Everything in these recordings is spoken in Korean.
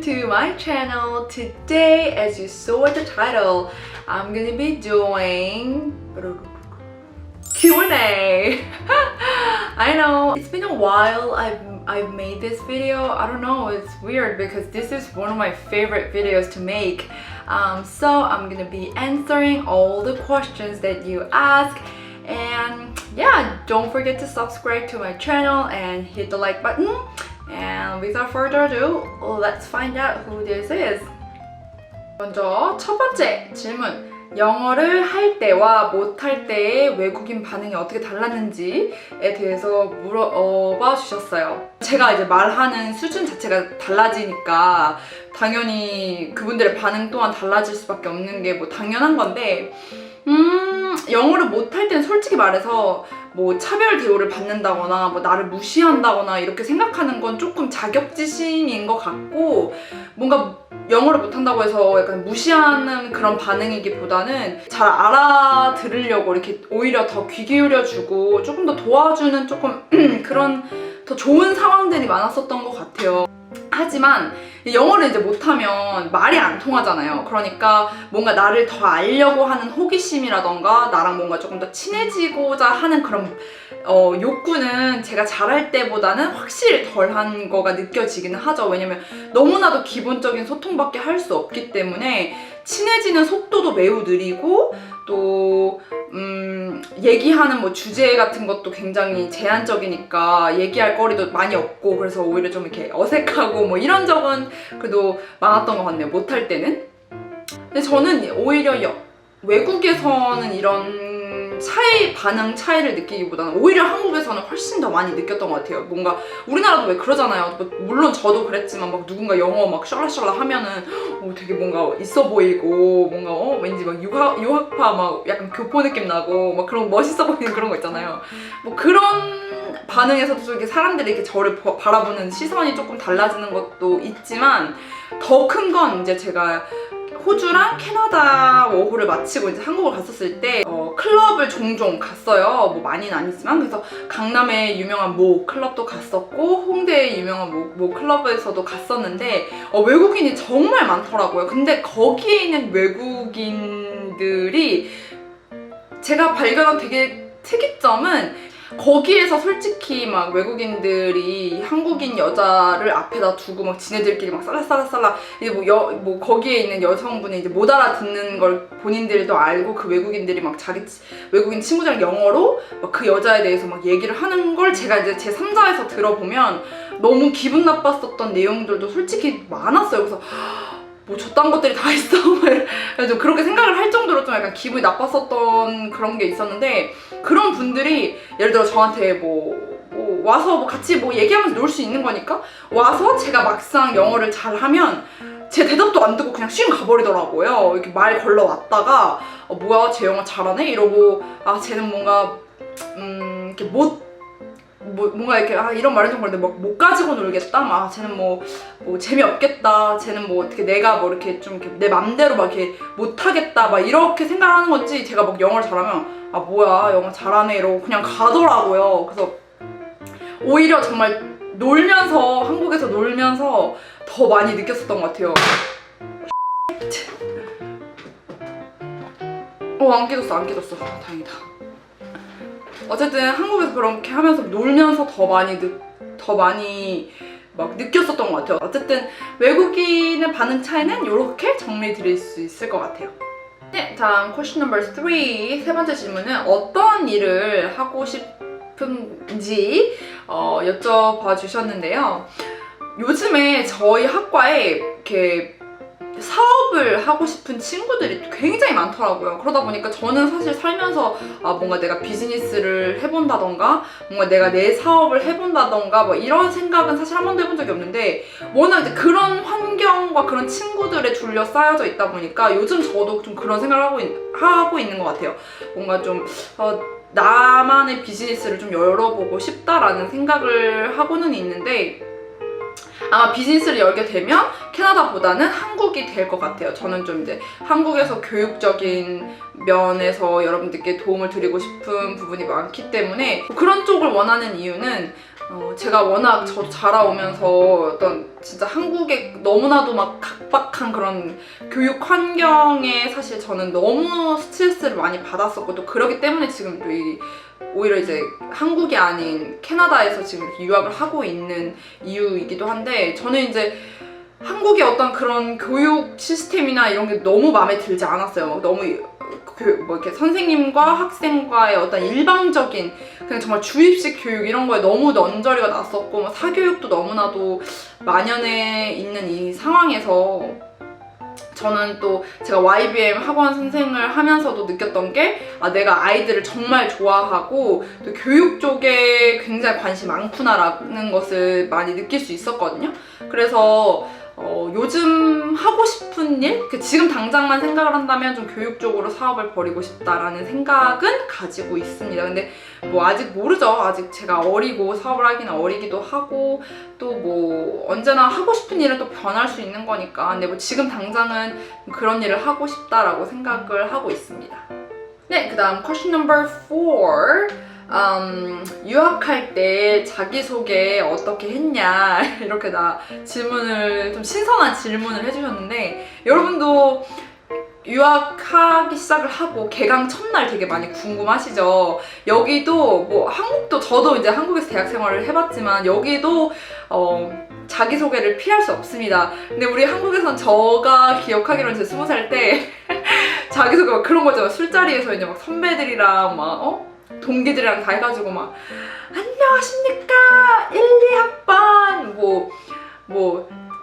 to my channel. Today, as you saw at the title, I'm gonna be doing Q&A. I know it's been a while I've I've made this video. I don't know, it's weird because this is one of my favorite videos to make. Um, so I'm gonna be answering all the questions that you ask. And yeah, don't forget to subscribe to my channel and hit the like button. And without further ado, let's find out who this is. 먼저 첫 번째 질문. 영어를 할 때와 못할 때의 외국인 반응이 어떻게 달랐는지에 대해서 물어봐 주셨어요. 제가 이제 말하는 수준 자체가 달라지니까 당연히 그분들의 반응 또한 달라질 수밖에 없는 게 뭐 당연한 건데, 음, 영어를 못할 때는 솔직히 말해서 뭐 차별 대우를 받는다거나 뭐 나를 무시한다거나 이렇게 생각하는 건 조금 자격지심인 것 같고 뭔가 영어를 못한다고 해서 약간 무시하는 그런 반응이기보다는 잘 알아들으려고 이렇게 오히려 더 귀 기울여주고 조금 더 도와주는 조금 그런 더 좋은 상황들이 많았었던 것 같아요. 하지만 영어를 이제 못하면 말이 안 통하잖아요. 그러니까 뭔가 나를 더 알려고 하는 호기심이라던가 나랑 뭔가 조금 더 친해지고자 하는 그런 어, 욕구는 제가 잘할 때보다는 확실히 덜한 거가 느껴지기는 하죠. 왜냐면 너무나도 기본적인 소통밖에 할 수 없기 때문에 친해지는 속도도 매우 느리고 또 음, 얘기하는 뭐 주제 같은 것도 굉장히 제한적이니까 얘기할 거리도 많이 없고 그래서 오히려 좀 이렇게 어색하고 뭐 이런 적은 그래도 많았던 것 같네요. 못할 때는. 근데 저는 오히려 여- 외국에서는 이런 차이 반응 차이를 느끼기보다는 오히려 한국에서는 훨씬 더 많이 느꼈던 것 같아요. 뭔가 우리나라도 왜 그러잖아요. 뭐 물론 저도 그랬지만 막 누군가 영어 막 셜라셜라 하면은 어, 되게 뭔가 있어 보이고 뭔가 어 왠지 막 유학 유학파 막 약간 교포 느낌 나고 막 그런 멋있어 보이는 그런 거 있잖아요. 뭐 그런 반응에서도 좀 이렇게 사람들이 이렇게 저를 버- 바라보는 시선이 조금 달라지는 것도 있지만 더 큰 건 이제 제가 호주랑 캐나다 워홀을 마치고 이제 한국을 갔었을 때 어, 클럽을 종종 갔어요. 뭐 많이는 아니지만 그래서 강남의 유명한 모 클럽도 갔었고 홍대의 유명한 모, 모 클럽에서도 갔었는데 어, 외국인이 정말 많더라고요. 근데 거기에 있는 외국인들이 제가 발견한 되게 특이점은 거기에서 솔직히 막 외국인들이 한국인 여자를 앞에다 두고 막 지네들끼리 막 살라살라살라 이제 뭐, 여, 뭐 거기에 있는 여성분이 이제 못 알아듣는 걸 본인들도 알고 그 외국인들이 막 자기 치- 외국인 친구들이랑 영어로 막 그 여자에 대해서 막 얘기를 하는 걸 제가 이제 제 3자에서 들어보면 너무 기분 나빴었던 내용들도 솔직히 많았어요. 그래서 뭐 저딴 것들이 다 있어. 그래서 그렇게 생각을 할 정도로 좀 약간 기분이 나빴었던 그런 게 있었는데 그런 분들이 예를 들어 저한테 뭐, 뭐 와서 뭐 같이 뭐 얘기하면서 놀 수 있는 거니까 와서 제가 막상 영어를 잘하면 제 대답도 안 듣고 그냥 쉬운 가버리더라고요. 이렇게 말 걸러 왔다가 어, 뭐야 쟤 영어 잘하네 이러고 아 쟤는 뭔가 음 이렇게 못 뭐, 뭔가 이렇게 아 이런 말은 좀 그런데 막 못 가지고 놀겠다? 막 아, 쟤는 뭐, 뭐 재미없겠다. 쟤는 뭐 어떻게 내가 뭐 이렇게 좀 이렇게 내 맘대로 막 이렇게 못하겠다. 막 이렇게 생각하는 건지 제가 막 영어를 잘하면 아 뭐야 영어 잘하네 이러고 그냥 가더라고요. 그래서 오히려 정말 놀면서 한국에서 놀면서 더 많이 느꼈었던 것 같아요. 어 안 깨졌어 안 깨졌어. 아, 다행이다 어쨌든 한국에서 그렇게 하면서 놀면서 더 많이 느, 더 많이 막 느꼈었던 것 같아요. 어쨌든 외국인의 반응 차이는 이렇게 정리 드릴 수 있을 것 같아요. 네, 다음 question number 3. 세 번째 질문은 어떤 일을 하고 싶은지 어, 여쭤봐 주셨는데요. 요즘에 저희 학과에 이렇게 사업을 하고 싶은 친구들이 굉장히 많더라고요. 그러다 보니까 저는 사실 살면서 아, 뭔가 내가 비즈니스를 해본다던가, 뭔가 내가 내 사업을 해본다던가, 뭐 이런 생각은 사실 한 번도 해본 적이 없는데, 워낙 이제 그런 환경과 그런 친구들에 둘러싸여져 있다 보니까 요즘 저도 좀 그런 생각을 하고, 있, 하고 있는 것 같아요. 뭔가 좀, 어, 나만의 비즈니스를 좀 열어보고 싶다라는 생각을 하고는 있는데, 아마 비즈니스를 열게 되면 캐나다보다는 한국이 될 것 같아요. 저는 좀 이제 한국에서 교육적인 면에서 여러분들께 도움을 드리고 싶은 부분이 많기 때문에 그런 쪽을 원하는 이유는 어, 제가 워낙 저도 자라오면서 어떤 진짜 한국의 너무나도 막 각박한 그런 교육 환경에 사실 저는 너무 스트레스를 많이 받았었고 또 그러기 때문에 지금 또이 오히려 이제 한국이 아닌 캐나다에서 지금 유학을 하고 있는 이유이기도 한데 저는 이제 한국의 어떤 그런 교육 시스템이나 이런 게 너무 마음에 들지 않았어요. 막 너무 그 뭐 이렇게 선생님과 학생과의 어떤 일방적인 그냥 정말 주입식 교육 이런 거에 너무 넌저리가 났었고 뭐 사교육도 너무나도 만연해 있는 이 상황에서 저는 또 제가 YBM 학원 선생을 하면서도 느꼈던 게 아, 내가 아이들을 정말 좋아하고 또 교육 쪽에 굉장히 관심 많구나라는 것을 많이 느낄 수 있었거든요. 그래서 어, 요즘 하고 싶은 일? 그 지금 당장만 생각을 한다면 좀 교육 쪽으로 사업을 벌이고 싶다라는 생각은 가지고 있습니다. 근데 뭐 아직 모르죠. 아직 제가 어리고 사업을 하기는 어리기도 하고 또 뭐 언제나 하고 싶은 일은 또 변할 수 있는 거니까. 근데 뭐 지금 당장은 그런 일을 하고 싶다라고 생각을 하고 있습니다. 네, 그 다음 question number four. 음, 유학할 때 자기소개 어떻게 했냐 이렇게 나 질문을 좀 신선한 질문을 해주셨는데 여러분도 유학하기 시작을 하고 개강 첫날 되게 많이 궁금하시죠? 여기도 뭐 한국도 저도 이제 한국에서 대학 생활을 해봤지만 여기도 어, 자기소개를 피할 수 없습니다. 근데 우리 한국에선 저가 기억하기로는 제 스무 살 때 자기소개 막 그런 거죠 술자리에서 이제 막 선배들이랑 막 어? 동기들이랑 다 해가지고 막 안녕하십니까? 1, 2학번. 뭐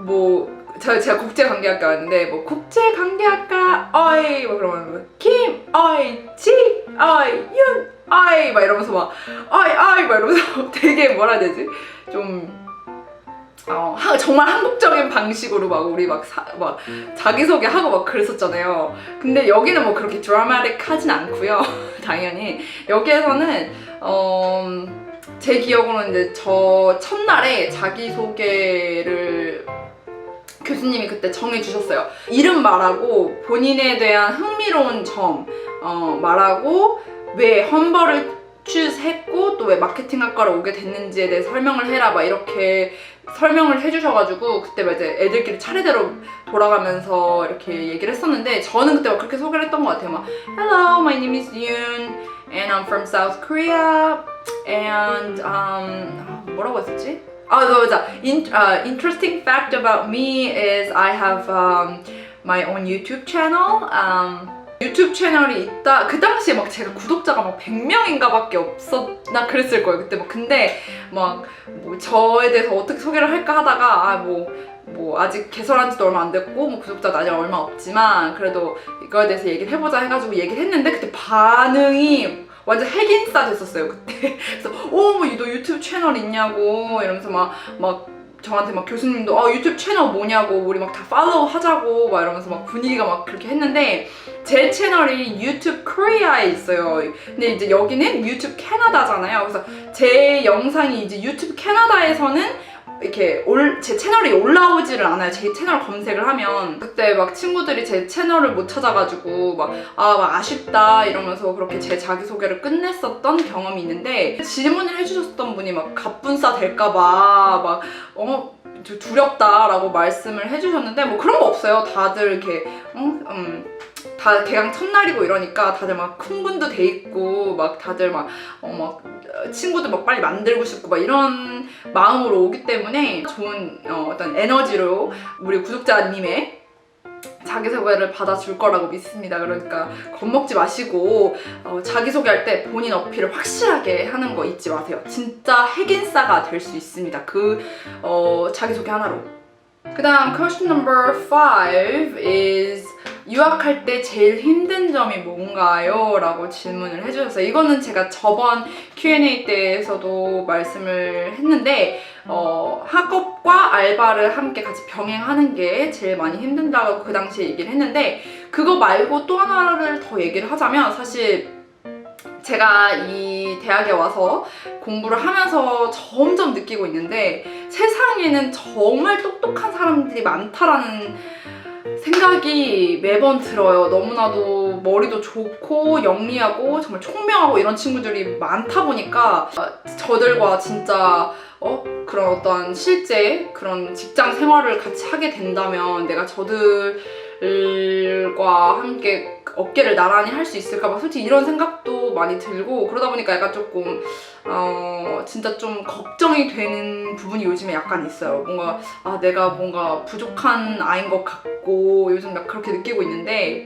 뭐뭐저 제가 국제관계학과 왔는데 뭐 국제관계학과 어이 뭐 그러면 뭐, 김 어이 지 어이 윤 어이. 막 이러면서 막 어이 어이. 막 이러면서 되게 뭐라 해야 되지? 좀 어, 하- 정말 한국적인 방식으로 막 우리 막, 사, 막 자기소개 하고 막 그랬었잖아요. 근데 여기는 뭐 그렇게 드라마틱하진 않고요. 당연히 여기에서는 어, 제 기억으로는 이제 저 첫날에 자기소개를 교수님이 그때 정해주셨어요. 이름 말하고 본인에 대한 흥미로운 점 어, 말하고 왜 험버를 추스했고 또 왜 마케팅학과를 오게 됐는지에 대해 설명을 해라 막 이렇게 설명을 해주셔가지고 그때 막 이제 애들끼리 차례대로 돌아가면서 이렇게 얘기를 했었는데 저는 그때 막 그렇게 소개를 했던 것 같아요. 막 Hello, my name is Yoon and I'm from South Korea and um 뭐라고 했었지? 아, 너 맞아. In, uh, interesting fact about me is I have um, my own YouTube channel. Um, 유튜브 채널이 있다. 그 당시에 막 제가 구독자가 막 100명인가 밖에 없었나 그랬을 거예요. 그때 막 근데 막 뭐 저에 대해서 어떻게 소개를 할까 하다가 아뭐 뭐 아직 개설한 지도 얼마 안 됐고 뭐 구독자도 아직 얼마 없지만 그래도 이거에 대해서 얘기를 해보자 해가지고 얘기를 했는데 그때 반응이 완전 핵인싸 됐었어요 그때 그래서 어뭐 너 유튜브 채널 있냐고 이러면서 막 막 저한테 막 교수님도 어 유튜브 채널 뭐냐고 우리 막 다 팔로우 하자고 막 이러면서 막 분위기가 막 그렇게 했는데 제 채널이 유튜브 코리아에 있어요. 근데 이제 여기는 유튜브 캐나다잖아요. 그래서 제 영상이 이제 유튜브 캐나다에서는 이렇게 올, 제 채널이 올라오지를 않아요. 제 채널 검색을 하면 그때 막 친구들이 제 채널을 못 찾아가지고 막 아 막 아쉽다 이러면서 그렇게 제 자기소개를 끝냈었던 경험이 있는데 질문을 해주셨던 분이 막 갑분싸 될까봐 막어 저 두렵다라고 말씀을 해주셨는데 뭐 그런 거 없어요. 다들 이렇게 음, 음, 다 개강 첫날이고 이러니까 다들 막 흥분도 돼 있고 막 다들 막어 막 친구들 막 빨리 만들고 싶고 막 이런 마음으로 오기 때문에 좋은 어, 어떤 에너지로 우리 구독자님의 자기소개를 받아줄 거라고 믿습니다. 그러니까 겁먹지 마시고 어, 자기소개할 때 본인 어필을 확실하게 하는 거 잊지 마세요. 진짜 핵인싸가 될 수 있습니다. 그 어, 자기소개 하나로. 그 다음 question number five is 유학할 때 제일 힘든 점이 뭔가요? 라고 질문을 해주셨어요. 이거는 제가 저번 Q&A 때에서도 말씀을 했는데 어, 학업과 알바를 함께 같이 병행하는 게 제일 많이 힘든다고 그 당시에 얘기를 했는데 그거 말고 또 하나를 더 얘기를 하자면 사실 제가 이 대학에 와서 공부를 하면서 점점 느끼고 있는데 세상에는 정말 똑똑한 사람들이 많다라는 생각이 매번 들어요. 너무나도 머리도 좋고 영리하고 정말 총명하고 이런 친구들이 많다 보니까 어, 저들과 진짜 어 그런 어떤 실제 그런 직장 생활을 같이 하게 된다면 내가 저들 과 함께 어깨를 나란히 할 수 있을까 봐 솔직히 이런 생각도 많이 들고 그러다 보니까 약간 조금 어 진짜 좀 걱정이 되는 부분이 요즘에 약간 있어요. 뭔가 아 내가 뭔가 부족한 아이인 것 같고 요즘 막 그렇게 느끼고 있는데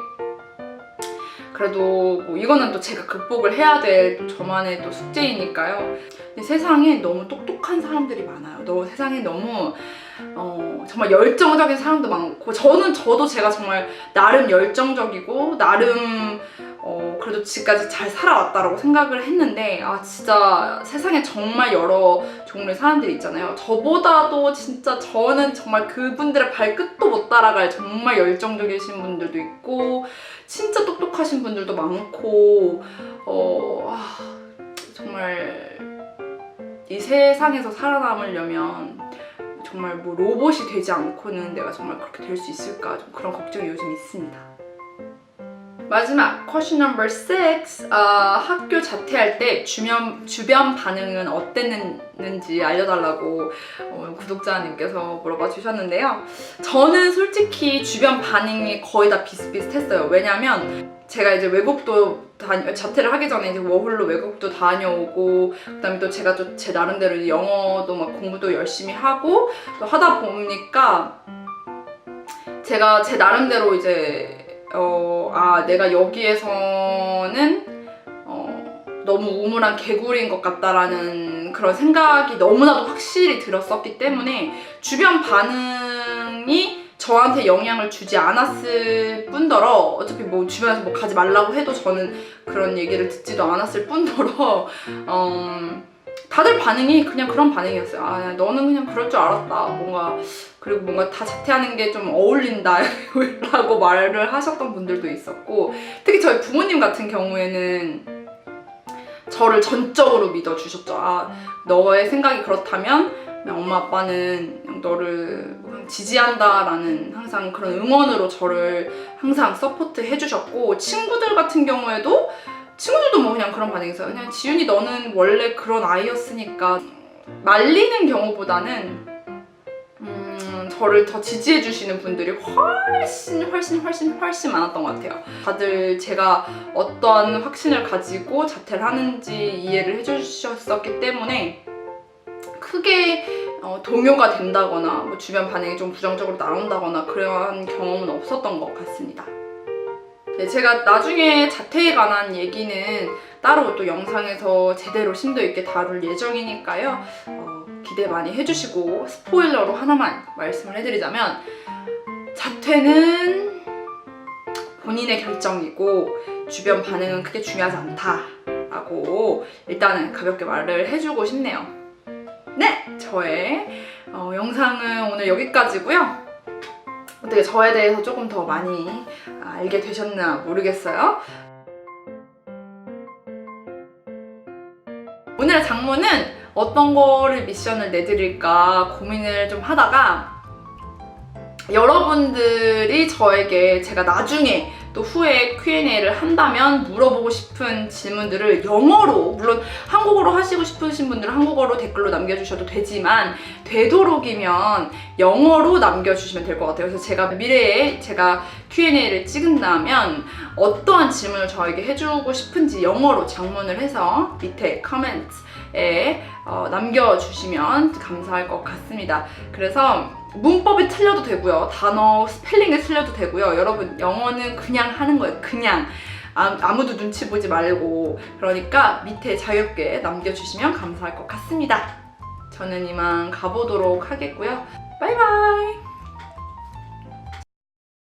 그래도 뭐 이거는 또 제가 극복을 해야 될 또 저만의 또 숙제이니까요. 세상에 너무 똑똑한 사람들이 많아요. 너 세상에 너무 어, 정말 열정적인 사람도 많고 저는 저도 제가 정말 나름 열정적이고 나름 어, 그래도 지금까지 잘 살아왔다라고 생각을 했는데 아 진짜 세상에 정말 여러 종류의 사람들이 있잖아요. 저보다도 진짜 저는 정말 그분들의 발끝도 못 따라갈 정말 열정적이신 분들도 있고 진짜 똑똑하신 분들도 많고 어 아, 정말 이 세상에서 살아남으려면 정말 뭐 로봇이 되지 않고는 내가 정말 그렇게 될 수 있을까 좀 그런 걱정이 요즘 있습니다. 마지막 question number six 어, 학교 자퇴할 때 주변 주변 반응은 어땠는지 알려달라고 어, 구독자님께서 물어봐 주셨는데요. 저는 솔직히 주변 반응이 거의 다 비슷비슷했어요. 왜냐면 제가 이제 외국도 다녀, 자퇴를 하기 전에 이제 워홀로 외국도 다녀오고 그다음에 또 제가 또 제 나름대로 영어도 막 공부도 열심히 하고 또 하다 보니까 제가 제 나름대로 이제 어, 아, 내가 여기에서는 어, 너무 우물한 개구리인 것 같다라는 그런 생각이 너무나도 확실히 들었었기 때문에 주변 반응이 저한테 영향을 주지 않았을 뿐더러 어차피 뭐 주변에서 뭐 가지 말라고 해도 저는 그런 얘기를 듣지도 않았을 뿐더러 음, 다들 반응이 그냥 그런 반응이었어요. 아, 너는 그냥 그럴 줄 알았다. 뭔가 그리고 뭔가 다 자퇴하는 게 좀 어울린다 라고 말을 하셨던 분들도 있었고 특히 저희 부모님 같은 경우에는 저를 전적으로 믿어주셨죠. 아, 너의 생각이 그렇다면 엄마 아빠는 너를 지지한다라는 항상 그런 응원으로 저를 항상 서포트 해주셨고 친구들 같은 경우에도 친구들도 뭐 그냥 그런 반응이었어요. 그냥 지윤이 너는 원래 그런 아이였으니까 말리는 경우보다는 음, 저를 더 지지해 주시는 분들이 훨씬 훨씬 훨씬 훨씬 많았던 것 같아요. 다들 제가 어떤 확신을 가지고 자퇴를 하는지 이해를 해주셨었기 때문에 크게 어, 동요가 된다거나 뭐 주변 반응이 좀 부정적으로 나온다거나 그런 경험은 없었던 것 같습니다. 네, 제가 나중에 자퇴에 관한 얘기는 따로 또 영상에서 제대로 심도 있게 다룰 예정이니까요. 어, 기대 많이 해주시고 스포일러로 하나만 말씀을 해드리자면 자퇴는 본인의 결정이고 주변 반응은 크게 중요하지 않다라고 일단은 가볍게 말을 해주고 싶네요. 네, 저의 어, 영상은 오늘 여기까지고요. 어떻게 저에 대해서 조금 더 많이 알게 되셨나 모르겠어요. 오늘의 장문은 어떤 거를 미션을 내드릴까 고민을 좀 하다가 여러분들이 저에게 제가 나중에 또 후에 Q&A를 한다면 물어보고 싶은 질문들을 영어로 물론 한국어로 하시고 싶으신 분들은 한국어로 댓글로 남겨주셔도 되지만 되도록이면 영어로 남겨주시면 될 것 같아요. 그래서 제가 미래에 제가 Q&A를 찍은다면 어떠한 질문을 저에게 해주고 싶은지 영어로 장문을 해서 밑에 커멘트에 어, 남겨주시면 감사할 것 같습니다. 그래서 문법이 틀려도 되고요. 단어 스펠링이 틀려도 되고요. 여러분 영어는 그냥 하는 거예요. 그냥 아, 아무도 눈치 보지 말고 그러니까 밑에 자유롭게 남겨주시면 감사할 것 같습니다. 저는 이만 가보도록 하겠고요. 바이바이.